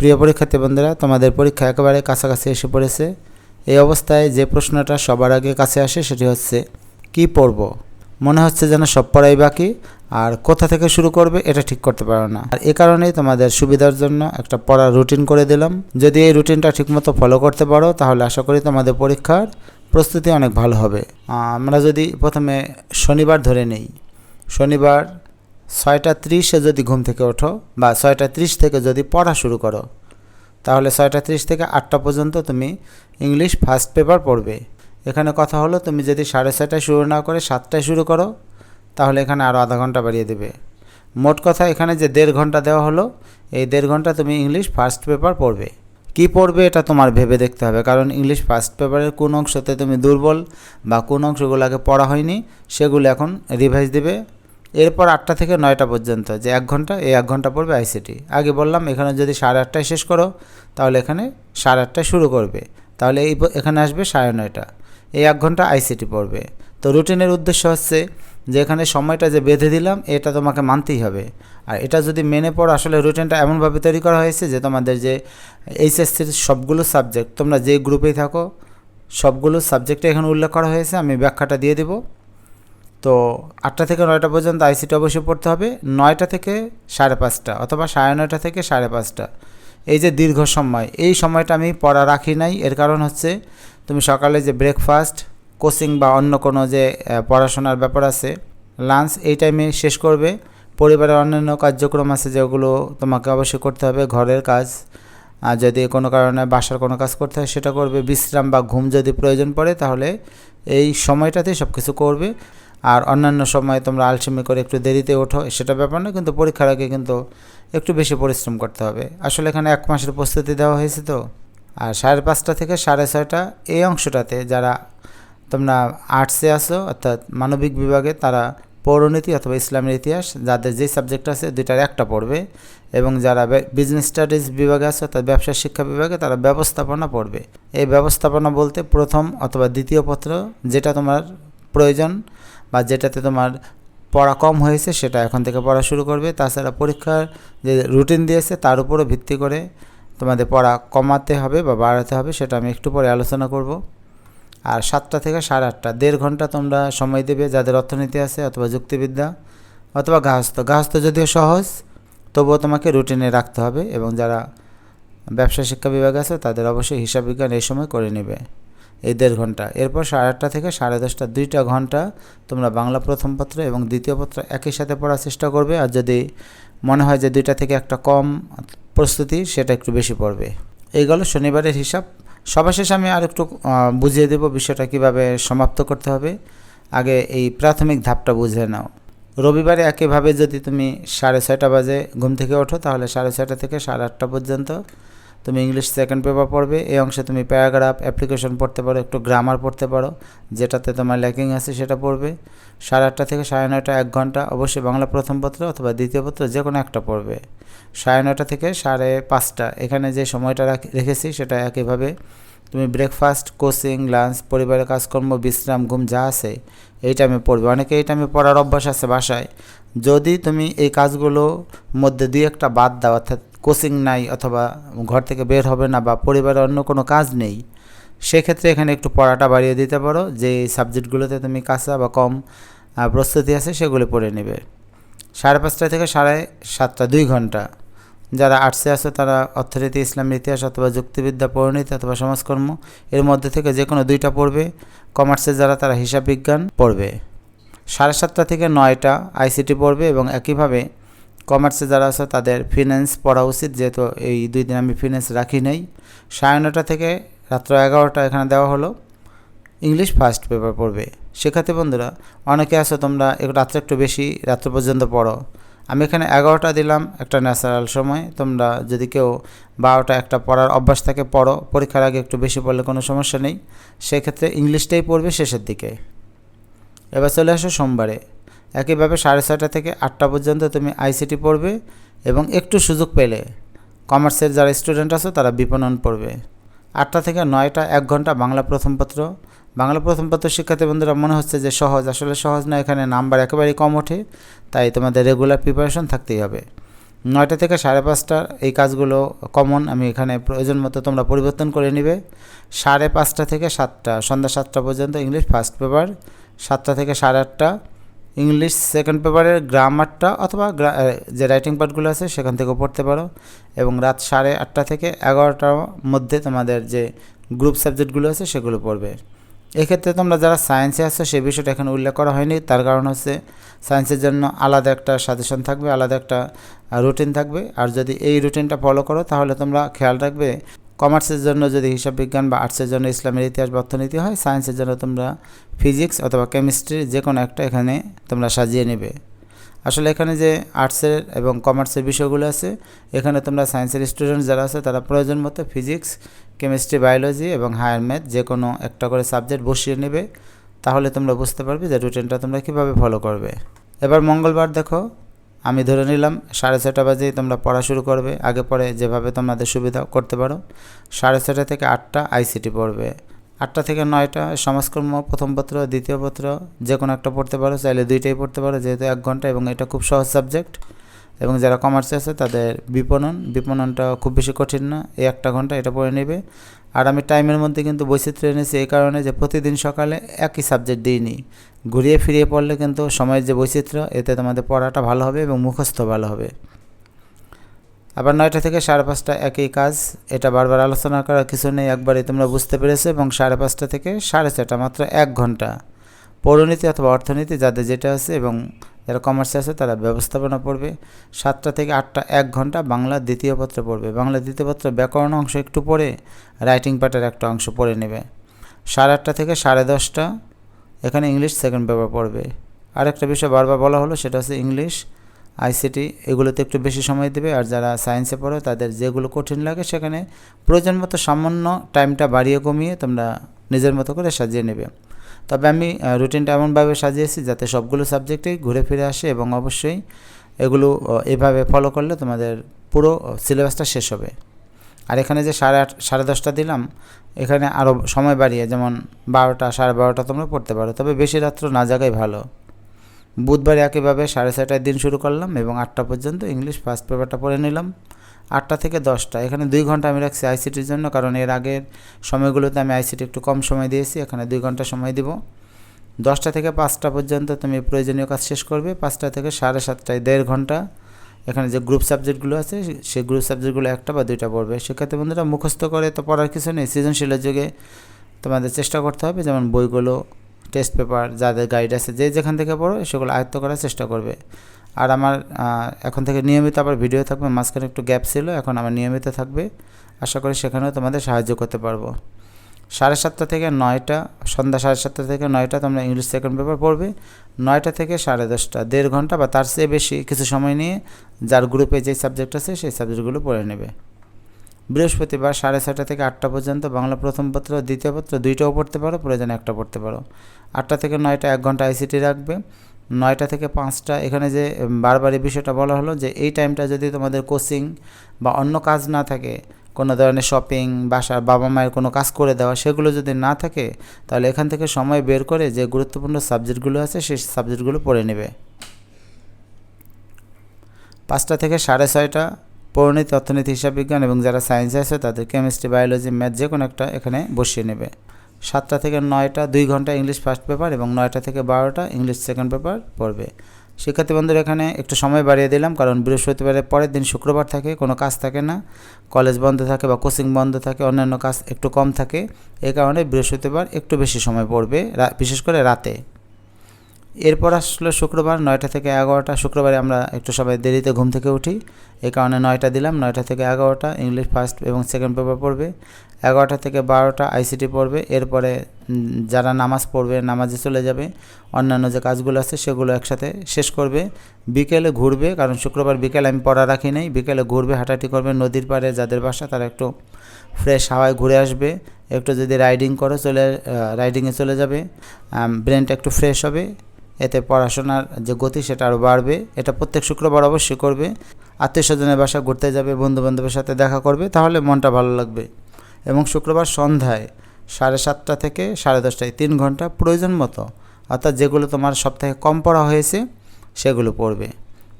প্রিয় পরীক্ষার্থী বন্ধুরা, তোমাদের পরীক্ষা একেবারে কাছাকাছি এসে পড়েছে। এই অবস্থায় যে প্রশ্নটা সবার আগে কাছে আসে সেটি হচ্ছে, কি পড়ব? মনে হচ্ছে যেন সব পড়াই বাকি, আর কোথা থেকে শুরু করবে এটা ঠিক করতে পারো না। আর এ কারণেই তোমাদের সুবিধার জন্য একটা পড়ার রুটিন করে দিলাম। যদি এই রুটিনটা ঠিকমতো ফলো করতে পারো, তাহলে আশা করি তোমাদের পরীক্ষার প্রস্তুতি অনেক ভালো হবে। আমরা যদি প্রথমে শনিবার ধরে নেই, শনিবার ছয়টা ত্রিশে যদি ঘুম থেকে ওঠো বা ছয়টা ত্রিশ থেকে যদি পড়া শুরু করো, তাহলে ছয়টা ত্রিশ থেকে আটটা পর্যন্ত তুমি ইংলিশ ফার্স্ট পেপার পড়বে। এখানে কথা হলো, তুমি যদি সাড়ে ছয়টায় শুরু না করে সাতটায় শুরু করো, তাহলে এখানে আরও আধা ঘণ্টা বাড়িয়ে দেবে। মোট কথা, এখানে যে দেড় ঘণ্টা দেওয়া হলো, এই দেড় ঘণ্টা তুমি ইংলিশ ফার্স্ট পেপার পড়বে। কি পড়বে এটা তোমার ভেবে দেখতে হবে, কারণ ইংলিশ ফার্স্ট পেপারের কোন অংশতে তুমি দুর্বল বা কোন অংশগুলোকে পড়া হয়নি, সেগুলো এখন রিভাইজ দেবে। এরপর আটটা থেকে নয়টা পর্যন্ত, যে এক ঘণ্টা, এই এক ঘণ্টা পড়বে আইসিটি আগে বললাম, এখানে যদি সাড়ে আটটায় শেষ করো, তাহলে এখানে সাড়ে আটটায় শুরু করবে। তাহলে এই এখানে আসবে সাড়ে নয়টা। এই এক ঘণ্টা আইসিটি পড়বে। তো রুটিনের উদ্দেশ্য হচ্ছে যে এখানে সময়টা যে বেঁধে দিলাম, এটা তোমাকে মানতেই হবে। আর এটা যদি মেনে পড়ো, আসলে রুটিনটা এমনভাবে তৈরি করা হয়েছে যে তোমাদের যে এইচএসসির সবগুলো সাবজেক্ট, তোমরা যে গ্রুপেই থাকো, সবগুলো সাবজেক্টে এখানে উল্লেখ করা হয়েছে, আমি ব্যাখ্যাটা দিয়ে দেবো। তো আটটা থেকে নয়টা পর্যন্ত আইসিটি অবশ্যই পড়তে হবে। নয়টা থেকে সাড়ে পাঁচটা অথবা সাড়ে নয়টা থেকে সাড়ে পাঁচটা। এই যে দীর্ঘ সময়, এই সময়টা আমি পড়া রাখি নাই। এর কারণ হচ্ছে তুমি সকালে যে ব্রেকফাস্ট কোচিং বা অন্য কোনো যে পড়াশোনার ব্যাপার আছে লাঞ্চ এই টাইমে শেষ করবে। পরিবারের অন্যান্য কার্যক্রম আছে যেগুলো তোমাকে অবশ্যই করতে হবে, ঘরের কাজ। আর যদি কোনো কারণে বাসার কোনো কাজ করতে হয়, সেটা করবে। বিশ্রাম বা ঘুম যদি প্রয়োজন পড়ে, তাহলে এই সময়টাতে সব কিছু করবে। আর অন্যান্য সময় তোমরা আলসেমি করে একটু দেরিতে ওঠো, সেটা ব্যাপার না কিন্তু পরীক্ষার আগে কিন্তু একটু বেশি পরিশ্রম করতে হবে। আসলে এখানে এক মাসের প্রস্তুতি দেওয়া হয়েছে তো, আর সাড়ে পাঁচটা থেকে সাড়ে ছয়টা এই অংশটাতে যারা তোমরা আর্টসে আসো অর্থাৎ মানবিক বিভাগে, তারা পৌরনীতি অথবা ইসলামের ইতিহাস, যাদের যে সাবজেক্ট আছে দুইটার একটা পড়বে, এবং যারা বিজনেস স্টাডিজ বিভাগে আছে, অর্থাৎ ব্যবসা শিক্ষা বিভাগে, তারা ব্যবস্থাপনা পড়বে। এই ব্যবস্থাপনা বলতে প্রথম অথবা দ্বিতীয় পত্র যেটা তোমার প্রয়োজন বা যেটাতে তোমার পড়া কম হয়েছে সেটা এখন থেকে পড়া শুরু করবে। তাছাড়া পরীক্ষার যে রুটিন দিয়েছে তার উপরও ভিত্তি করে তোমাদের পড়া কমাতে হবে বা বাড়াতে হবে সেটা আমি একটু পরে আলোচনা করব। আর সাতটা থেকে সাড়ে আটটা, দেড় ঘণ্টা তোমরা সময় দেবে যাদের অর্থনীতি আছে অথবা যুক্তিবিদ্যা অথবা গাহস্থ। গাহস্থ যদিও সহজ, তবুও তোমাকে রুটিনে রাখতে হবে এবং যারা ব্যবসা শিক্ষা বিভাগ আছে তাদের অবশ্যই হিসাব বিজ্ঞান এই সময় করে নেবে। এই দেড় ঘণ্টা। এরপর সাড়ে আটটা থেকে সাড়ে দশটা, দুইটা ঘণ্টা তোমরা বাংলা প্রথম পত্র এবং দ্বিতীয় পত্র একই সাথে পড়ার চেষ্টা করবে। আর যদি মনে হয় যে দুইটা থেকে একটা কম প্রস্তুতি, সেটা একটু বেশি পড়বে। এই গেল শনিবারের হিসাব। সবার শেষে আমি আর একটু বুঝিয়ে দেবো বিষয়টা কীভাবে সমাপ্ত করতে হবে। আগে এই প্রাথমিক ধাপটা বুঝে নাও। রবিবারে একইভাবে যদি তুমি সাড়ে ছয়টা বাজে ঘুম থেকে ওঠো, তাহলে সাড়ে ছয়টা থেকে সাড়ে আটটা পর্যন্ত তুমি ইংলিশ সেকেন্ড পেপার পড়বে, এই অংশে তুমি প্যারাগ্রাফ অ্যাপ্লিকেশন পড়তে পারো, একটু গ্রামার পড়তে পারো, যেটাতে তোমার ল্যাকিং আছে সেটা পড়বে। সাড়ে আটটা থেকে সাড়ে নয়টা এক ঘণ্টা, অবশ্যই বাংলা প্রথম পত্র অথবা দ্বিতীয় পত্র যে কোনো একটা পড়বে। সাড়ে নয়টা থেকে সাড়ে পাঁচটা, এখানে যে সময়টা রেখেছি সেটা একইভাবে। তুমি ব্রেকফাস্ট কোচিং লাঞ্চ পরিবারের কাজকর্ম, বিশ্রাম, ঘুম যা আছে, এই টাইমে পড়বে। অনেকে এই টাইমে পড়ার অভ্যাস আছে বাসায়। যদি তুমি এই কাজগুলো মধ্যে দুই একটা বাদ দাও, অর্থাৎ কোচিং নাই অথবা ঘর থেকে বের হবে না বা পরিবারে অন্য কোনো কাজ নেই, সেক্ষেত্রে এখানে একটু পড়াটা বাড়িয়ে দিতে পারো যে সাবজেক্টগুলোতে তুমি কাঁচা বা কম প্রস্তুতি আছে সেগুলো পড়ে নেবে। সাড়ে পাঁচটা থেকে সাড়ে সাতটা, দুই ঘণ্টা। যারা আর্টসে আছে তারা অর্থনীতি ইসলামের ইতিহাস অথবা যুক্তিবিদ্যা পরিণীতি অথবা সমাজকর্ম, এর মধ্যে থেকে যে কোনো দুইটা পড়বে। কমার্সে যারা তারা হিসাব বিজ্ঞান পড়বে। সাড়ে সাতটা থেকে নয়টা আইসিটি পড়বে এবং একইভাবে কমার্সে যারা আছে, তাদের ফিন্যান্স পড়া উচিত, যেহেতু এই দুই দিন আমি ফিন্যান্স রাখি নেই। সাড়ে নটা থেকে রাত্র এগারোটা এখানে দেওয়া হলো। ইংলিশ ফার্স্ট পেপার পড়বে। সেক্ষেত্রে বন্ধুরা, অনেকে আছো, তোমরা রাত্রে একটু বেশি, রাত্র পর্যন্ত পড়ো। আমি এখানে এগারোটা দিলাম, একটা ন্যাচারাল সময়। তোমরা যদি কেউ বারোটা একটা পড়ার অভ্যাস থাকে, পড়ো। পরীক্ষার আগে একটু বেশি পড়লে কোনো সমস্যা নেই। সেক্ষেত্রে ইংলিশটাই পড়বে শেষের দিকে। এবার চলে আসো সোমবারে। একইভাবে সাড়ে ছয়টা থেকে আটটা পর্যন্ত তুমি আইসিটি পড়বে এবং একটু সুযোগ পেলে। কমার্সের যারা স্টুডেন্ট আছে, তারা বিপণন পড়বে। আটটা থেকে নয়টা, এক ঘণ্টা বাংলা প্রথম পত্র। বাংলা প্রথম পত্র শিক্ষার্থী বন্ধুরা, মনে হচ্ছে যে সহজ। আসলে সহজ না, এখানে নাম্বার একেবারেই কম ওঠে, তাই তোমাদের রেগুলার প্রিপারেশন থাকতেই হবে। নয়টা থেকে সাড়ে পাঁচটার এই কাজগুলো কমন আমি এখানে প্রয়োজন মতো তোমরা পরিবর্তন করে নিবে। সাড়ে পাঁচটা থেকে সাতটা, সন্ধ্যা সাতটা পর্যন্ত ইংলিশ ফার্স্ট পেপার সাতটা থেকে সাড়ে আটটা ইংলিশ সেকেন্ড পেপারের গ্রামারটা অথবা যে রাইটিং পার্টগুলো আছে সেখান থেকেও পড়তে পারো। এবং রাত সাড়ে আটটা থেকে এগারোটার মধ্যে তোমাদের যে গ্রুপ সাবজেক্টগুলো আছে সেগুলো পড়বে। এক্ষেত্রে তোমরা যারা সায়েন্সে আছো সেই বিষয়টা এখানে উল্লেখ করা হয়নি। তার কারণ হচ্ছে সায়েন্সের জন্য আলাদা একটা সাজেশন থাকবে, আলাদা একটা রুটিন থাকবে। আর যদি এই রুটিনটা ফলো করো তাহলে তোমরা খেয়াল রাখবে কমার্সের জন্য যদি হিসাব বিজ্ঞান বা আর্টসের জন্য ইসলামের ইতিহাস বা অর্থনীতি হয়, সায়েন্সের জন্য তোমরা ফিজিক্স অথবা কেমিস্ট্রি যে কোনো একটা এখানে তোমরা সাজিয়ে নেবে। আসলে এখানে যে আর্টসের এবং কমার্সের বিষয়গুলো আছে, এখানে তোমরা সায়েন্সের স্টুডেন্ট যারা আছে, তারা প্রয়োজন মতো ফিজিক্স, কেমিস্ট্রি, বায়োলজি এবং হায়ার ম্যাথ যে কোনো একটা করে সাবজেক্ট বসিয়ে নেবে। তাহলে তোমরা বুঝতে পারবে যে রুটিনটা তোমরা কীভাবে ফলো করবে। এবার মঙ্গলবার দেখো আমি ধরে নিলাম সাড়ে ছটা বাজেই তোমরা পড়া শুরু করবে। আগে পরে যেভাবে তোমাদের সুবিধা করতে পারো। সাড়ে ছটা থেকে আটটা আইসিটি পড়বে। আটটা থেকে নয়টা সমাজকর্ম, প্রথম পত্র, দ্বিতীয় পত্র যে কোনো একটা পড়তে পারো। চাইলে দুইটাই পড়তে পারো, যেহেতু এক ঘণ্টা এবং এটা খুব সহজ সাবজেক্ট। এবং যারা কমার্সে আছে, তাদের বিপণন, বিপণনটা খুব বেশি কঠিন না, এই একটা ঘণ্টা এটা পড়ে নেবে। আর আমি টাইমের মধ্যে কিন্তু বৈচিত্র্য এনেছি এই কারণে যে প্রতিদিন সকালে একই সাবজেক্ট দিইনি। ঘুরিয়ে ফিরিয়ে পড়লে কিন্তু সময়ের যে বৈচিত্র্য, এতে তোমাদের পড়াটা ভালো হবে এবং মুখস্থ ভালো হবে। আবার নয়টা থেকে সাড়ে পাঁচটা একই কাজ, এটা বারবার আলোচনা করার কিছু নেই, একবারই তোমরা বুঝতে পেরেছ এবং সাড়ে পাঁচটা থেকে সাড়ে ছটা মাত্র এক ঘণ্টা। পৌরনীতি অথবা অর্থনীতি, যাদের যেটা আছে এবং যারা কমার্সে আছে তারা ব্যবস্থাপনা পড়বে। সাতটা থেকে আটটা, এক ঘণ্টা বাংলা দ্বিতীয় পত্র পড়বে। বাংলা দ্বিতীয় পত্র ব্যাকরণ অংশ একটু পড়ে রাইটিং পার্টের একটা অংশ পড়ে নেবে। সাড়ে আটটা থেকে সাড়ে দশটা, এখানে ইংলিশ সেকেন্ড পেপার পড়বে। আর একটা বিষয় বারবার বলা হলো, সেটা হচ্ছে ইংলিশ আইসিটি এগুলোতে একটু বেশি সময় দেবে। আর যারা সায়েন্সে পড়ো, তাদের যেগুলো কঠিন লাগে, সেখানে প্রয়োজন মতো সামান্য টাইমটা বাড়িয়ে কমিয়ে তোমরা নিজের মতো করে সাজিয়ে নেবে। তবে আমি রুটিনটা এমনভাবে সাজিয়েছি যাতে সবগুলো সাবজেক্টেই ঘুরে ফিরে আসে এবং অবশ্যই এগুলো এভাবে ফলো করলে তোমাদের পুরো সিলেবাসটা শেষ হবে। আর এখানে যে সাড়ে আট, সাড়ে দশটা দিলাম, এখানে আরও সময় বাড়িয়ে যেমন বারোটা, সাড়ে বারোটা তোমরা পড়তে পারো। তবে বেশি রাত্র না জাগাই ভালো। বুধবার একইভাবে সাড়ে ছয়টায় দিন শুরু করলাম এবং আটটা পর্যন্ত ইংলিশ ফার্স্ট পেপারটা পড়ে নিলাম। আটটা থেকে দশটা। এখানে দুই ঘণ্টা আমি রাখছি আইসিটির জন্য, কারণ এর আগের সময়গুলোতে আমি আইসিটি একটু কম সময় দিয়েছি। এখানে দুই ঘণ্টা সময় দিব। দশটা থেকে পাঁচটা পর্যন্ত তুমি প্রয়োজনীয় কাজ শেষ করবে। পাঁচটা থেকে সাড়ে সাতটায়, দেড় ঘণ্টা। এখানে যে গ্রুপ সাবজেক্টগুলো আছে, সেই গ্রুপ সাবজেক্টগুলো একটা বা দুইটা পড়বে। সেক্ষেত্রে বন্ধুরা, মুখস্থ করে তো পড়ার কিছু নেই। সৃজনশীলের যুগে তোমাদের চেষ্টা করতে হবে, যেমন বইগুলো টেস্ট পেপার যাদের গাইড আছে, যে যেখান থেকে পড়ো, সেগুলো আয়ত্ত করার চেষ্টা করবে। আর আমার এখন থেকে নিয়মিত আবার ভিডিও থাকবে, মাঝখানে একটু গ্যাপ ছিল, এখন আমার নিয়মিত থাকবে। আশা করি সেখানেও তোমাদের সাহায্য করতে পারব। সাড়ে সাতটা থেকে নয়টা, সন্ধ্যা সাড়ে সাতটা থেকে নয়টা তোমরা ইংলিশ সেকেন্ড পেপার পড়বে। নয়টা থেকে সাড়ে দশটা, দেড় ঘণ্টা বা তার চেয়ে বেশি কিছু সময় নিয়ে যার গ্রুপে যে সাবজেক্ট আছে সেই সাবজেক্টগুলো পড়ে নেবে। বৃহস্পতিবার সাড়ে ছটা থেকে আটটা পর্যন্ত বাংলা প্রথম পত্র, দ্বিতীয় পত্র, দুইটাও পড়তে পারো, প্রয়োজনে একটা পড়তে পারো। আটটা থেকে নয়টা এক ঘণ্টা আইসিটি রাখবে। নয়টা থেকে পাঁচটা। এখানে যে বারবার এই বিষয়টা বলা হলো যে, এই টাইমটা যদি তোমাদের কোচিং বা অন্য কাজ না থাকে, কোনো ধরনের শপিং বাসার বাবা মায়ের কোনো কাজ করে দেওয়া, সেগুলো যদি না থাকে, তাহলে এখান থেকে সময় বের করে যে গুরুত্বপূর্ণ সাবজেক্টগুলো আছে, সেই সাবজেক্টগুলো পড়ে নেবে। পাঁচটা থেকে সাড়ে ছয়টা পরিণতি অর্থনীতি হিসাব বিজ্ঞান এবং যারা সায়েন্সে আছে, তাদের কেমিস্ট্রি বায়োলজি ম্যাথ যে কোনো একটা এখানে বসিয়ে নেবে। সাতটা থেকে নয়টা দুই ঘণ্টা ইংলিশ ফার্স্ট পেপার এবং নয়টা থেকে বারোটা ইংলিশ সেকেন্ড পেপার পড়বে। শিক্ষার্থী বন্ধুরা, এখানে একটু সময় বাড়িয়ে দিলাম কারণ বৃহস্পতিবারের পরের দিন শুক্রবার থাকে, কোনো কাজ থাকে না। কলেজ বন্ধ থাকে বা কোচিং বন্ধ থাকে, অন্যান্য কাজ একটু কম থাকে। এই কারণে বৃহস্পতিবার একটু বেশি সময় পড়বে বিশেষ করে রাতে। এরপর আসলো শুক্রবার নয়টা থেকে এগারোটা। শুক্রবারে আমরা একটু সবাই দেরিতে ঘুম থেকে উঠি। এই কারণে নয়টা দিলাম। নয়টা থেকে এগারোটা, ইংলিশ ফার্স্ট এবং সেকেন্ড পেপার পড়বে। এগারোটা থেকে বারোটা আইসিটি পড়বে। এরপরে যারা নামাজ পড়বে, নামাজে চলে যাবে, অন্যান্য যে কাজগুলো আছে সেগুলো একসাথে শেষ করবে। বিকেলে ঘুরবে, কারণ শুক্রবার বিকেলে আমি পড়া রাখি নেই। বিকেলে ঘুরবে, হাঁটাহাঁটি করবে নদীর পাড়ে, যাদের বাসা, তারা একটু ফ্রেশ হাওয়ায় ঘুরে আসবে। একটু যদি রাইডিং করো, চলে রাইডিংয়ে চলে যাবে। ব্রেনটা একটু ফ্রেশ হবে। এতে পড়াশোনার যে গতি সেটা আরও বাড়বে। এটা প্রত্যেক শুক্রবার অবশ্যই করবে। আত্মীয় স্বজনের বাসা ঘুরতে যাবে, বন্ধুবান্ধবের সাথে দেখা করবে, তাহলে মনটা ভালো লাগবে। এবং শুক্রবার সন্ধ্যায় সাড়ে সাতটা থেকে সাড়ে দশটায় তিন ঘণ্টা প্রয়োজন মতো, অর্থাৎ যেগুলো তোমার সপ্তাহে কম পড়া হয়েছে, সেগুলো পড়বে।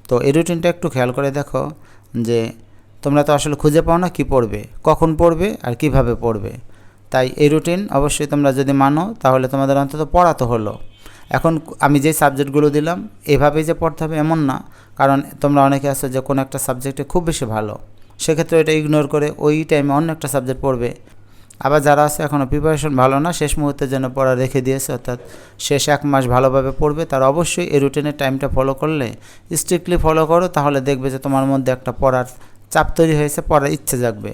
তো এই রুটিনটা একটু খেয়াল করে দেখো যে তোমরা তো আসলে খুঁজে পাও না কী পড়বে, কখন পড়বে আর কীভাবে পড়বে। তাই এই রুটিন অবশ্যই তোমরা যদি মানো, তাহলে তোমাদের অন্তত পড়া তো হলো। এখন আমি যে সাবজেক্টগুলো দিলাম, এভাবেই যে পড়তে হবে এমন না। কারণ তোমরা অনেকে আছো যে কোনো একটা সাবজেক্টে খুব বেশি ভালো। সেক্ষেত্রে এটা ইগনোর করে ওই টাইমে অন্য একটা সাবজেক্ট পড়বে। আবার যারা আছে এখনও প্রিপারেশন ভালো না, শেষ মুহূর্তের জন্য পড়া রেখে দিয়েছে, অর্থাৎ শেষ এক মাস ভালোভাবে পড়বে, তার অবশ্যই এই রুটিনের টাইমটা ফলো করলে স্ট্রিক্টলি ফলো করো, তাহলে দেখবে যে তোমার মধ্যে একটা পড়ার চাপ তৈরি হয়েছে, পড়ার ইচ্ছে জাগবে।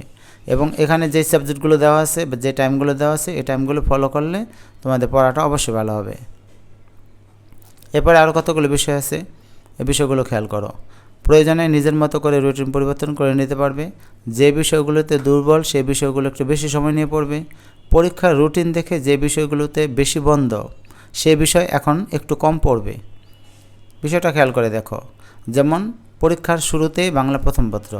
এবং এখানে যে সাবজেক্টগুলো দেওয়া আছে বা যে টাইমগুলো দেওয়া আছে, এই টাইমগুলো ফলো করলে তোমাদের পড়াটা অবশ্যই ভালো হবে। এরপরে আরও কতগুলো বিষয় আছে, এ বিষয়গুলো খেয়াল করো। প্রয়োজনে নিজের মতো করে রুটিন পরিবর্তন করে নিতে পারবে। যে বিষয়গুলোতে দুর্বল সেই বিষয়গুলো একটু বেশি সময় নিয়ে পড়বে। পরীক্ষার রুটিন দেখে যে বিষয়গুলোতে বেশি বন্ধ, সে বিষয় এখন একটু কম পড়বে। বিষয়টা খেয়াল করে দেখো। যেমন পরীক্ষার শুরুতেই বাংলা প্রথম পত্র।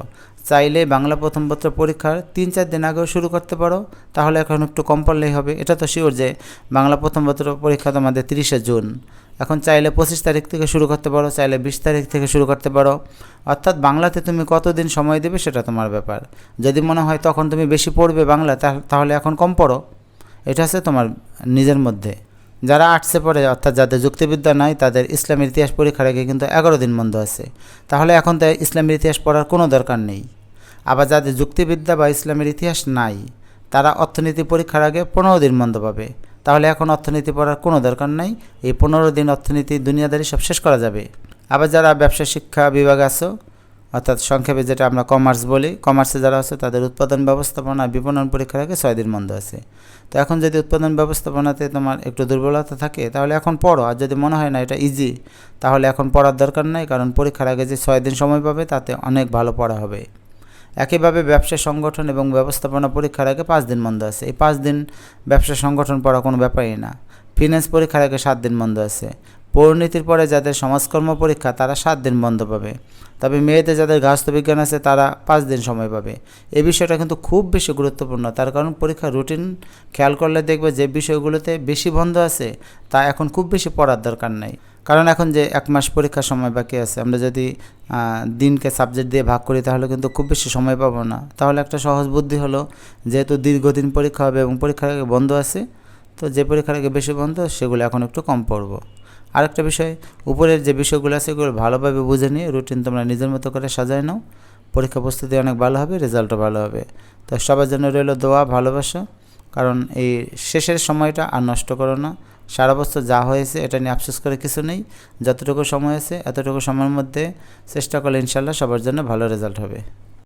চাইলে বাংলা প্রথম পত্র পরীক্ষার তিন চার দিন আগেও শুরু করতে পারো, তাহলে এখন একটু কম পড়লেই হবে। এটা তো শিওর যে বাংলা প্রথম পত্র পরীক্ষা তোমাদের তিরিশে জুন। এখন চাইলে পঁচিশ তারিখ থেকে শুরু করতে পারো, চাইলে বিশ তারিখ থেকে শুরু করতে পারো। অর্থাৎ বাংলাতে তুমি কতদিন সময় দেবে সেটা তোমার ব্যাপার। যদি মনে হয় তখন তুমি বেশি পড়বে বাংলা তাহলে এখন কম পড়ো। এটা হচ্ছে তোমার নিজের মধ্যে। যারা আর্টসে পড়ে, অর্থাৎ যাদের যুক্তিবিদ্যা নাই, তাদের ইসলামের ইতিহাস পরীক্ষার আগে কিন্তু এগারো দিন বন্ধ আছে। তাহলে এখন তাই ইসলামের ইতিহাস পড়ার কোনো দরকার নেই। আবার যাদের যুক্তিবিদ্যা বা ইসলামের ইতিহাস নাই, তারা অর্থনীতি পরীক্ষার আগে পনেরো দিন বন্ধ পাবে। তাহলে এখন অর্থনীতি পড়ার কোনো দরকার নাই। এই পনেরো দিন অর্থনীতি দুনিয়াদারি সব শেষ করা যাবে। আবার যারা ব্যবসা, শিক্ষা বিভাগ আছো অর্থাৎ সংক্ষেপে যেটা আমরা কমার্স বলি কমার্সে যারা আছে তাদের উৎপাদন ব্যবস্থাপনা বিপণন পরীক্ষার আগে ছয় দিন বন্ধ আছে। তো এখন যদি উৎপাদন ব্যবস্থাপনাতে তোমার একটু দুর্বলতা থাকে, তাহলে এখন পড়ো। আর যদি মনে হয় না এটা ইজি তাহলে এখন পড়ার দরকার নাই, কারণ পরীক্ষার আগে যে ছয় দিন সময় পাবে, তাতে অনেক ভালো পড়া হবে। একইভাবে ব্যবসা সংগঠন এবং ব্যবস্থাপনা পরীক্ষার আগে পাঁচ দিন বন্ধ আছে। এই পাঁচ দিন ব্যবসা সংগঠন পড়া কোনো ব্যাপারই না। ফিনান্স পরীক্ষার আগে সাত দিন বন্ধ আছে। পরিণতির পরে যাদের সমাজকর্ম পরীক্ষা, তারা সাত দিন বন্ধ পাবে। তবে মেয়েদের যাদের বিজ্ঞান আছে, তারা পাঁচ দিন সময় পাবে। এই বিষয়টা কিন্তু খুব বেশি গুরুত্বপূর্ণ। তার কারণ পরীক্ষার রুটিন খেয়াল করলে দেখবে যে বিষয়গুলোতে বেশি বন্ধ আছে, তা এখন খুব বেশি পড়ার দরকার নাই। কারণ এখন যে এক মাস পরীক্ষার সময় বাকি আছে, আমরা যদি দিনকে সাবজেক্ট দিয়ে ভাগ করি, তাহলে কিন্তু খুব বেশি সময় পাবো না। তাহলে একটা সহজ বুদ্ধি হলো, যেহেতু দীর্ঘদিন পরীক্ষা হবে এবং পরীক্ষার আগে বন্ধ আছে, তো যে পরীক্ষার আগে বেশি বন্ধ, সেগুলো এখন একটু কম পড়ব। আরেকটা বিষয়, উপরের যে বিষয়গুলো আছে সেগুলো ভালোভাবে বুঝে নিয়ে রুটিন তোমরা নিজের মতো করে সাজায় নাও। পরীক্ষা প্রস্তুতি অনেক ভালো হবে রেজাল্টও ভালো হবে। তো সবার জন্য রইল দোয়া, ভালোবাসা। কারণ এই শেষের সময়টা আর নষ্ট করো না। সারা বছর যা হয়েছে এটা নিয়ে আফসোস করে কিছু নেই। যতটুকু সময় আছে, এতটুকু সময়ের মধ্যে চেষ্টা করলে ইনশাল্লাহ সবার জন্য ভালো রেজাল্ট হবে।